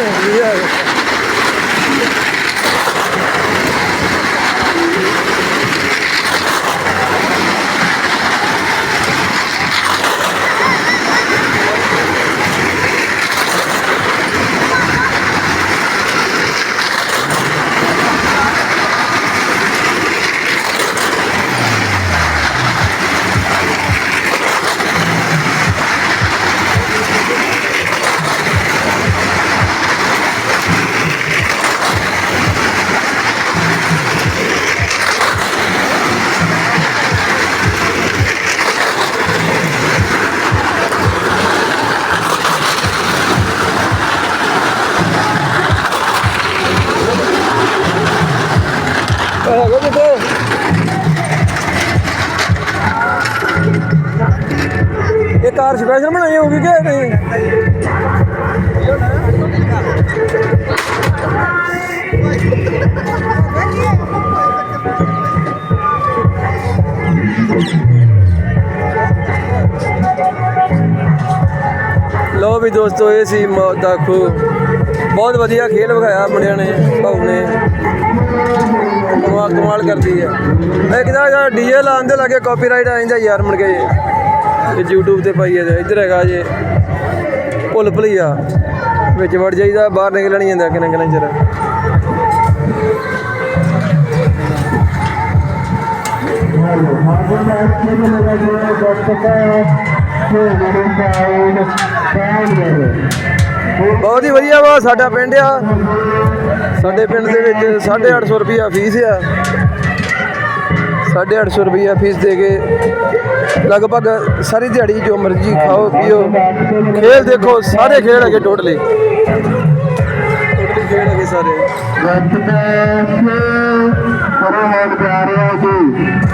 я ਹੈਗਾ ਕਿਤੇ ਇਹ ਕਾਰ ਸਪੈਸ਼ਲ ਬਣਾਈ ਹੋਊਗੀ ਕਿ ਨਹੀਂ? ਲੋ ਵੀ ਦੋਸਤੋ, ਇਹ ਸੀ ਮੌਤ ਦਾ ਖੂਹ। ਬਹੁਤ ਵਧੀਆ ਖੇਲ ਵਿਖਾਇਆ ਮੁੰਡਿਆਂ ਨੇ, ਭਾਊ ਨੇ। ਕਮਾਲ ਕਮਾਲ ਕਰਦੀ ਹੈ ਇਹ ਕਿਦਾ ਡੀਜੇ ਲਾਉਣ ਦੇ ਲਾਗੇ ਕਾਪੀਰਾਈਟ ਆ ਜਾਂਦਾ ਯਾਰ ਮੁੜ ਕੇ ਇਹ YouTube ਤੇ ਪਾਈਏ ਤੇ ਇੱਧਰ ਹੈਗਾ ਜੇ। ਭੁੱਲ ਭੁਲਈਆ। ਵਿੱਚ ਵੜ ਜਾਈਦਾ, ਬਾਹਰ ਨਿਕਲ ਨਹੀਂ ਜਾਂਦਾ ਕਿੰਨੇ ਕਿੰਨੇ ਚਿਰ। ਬਹੁਤ ਹੀ ਵਧੀਆ ਵਾ ਸਾਡਾ ਪਿੰਡ ਆ। ਸਾਡੇ ਪਿੰਡ ਦੇ ਵਿੱਚ 850 ਰੁਪਿਆ ਫੀਸ ਆ। 850 ਰੁਪਿਆ ਫੀਸ ਦੇ ਕੇ ਲਗਭਗ ਸਾਰੀ ਦਿਹਾੜੀ ਜੋ ਮਰਜ਼ੀ ਖਾਓ, ਪੀਓ, ਖੇਲ ਦੇਖੋ, ਸਾਰੇ ਖੇਲ ਹੈਗੇ ਟੋਟਲੀ ਟੋਟਲੀ ਖੇਡ ਹੈਗੇ ਸਾਰੇ। ਗੱਤ ਤੇ ਪਰੇ ਹੋ ਜੀ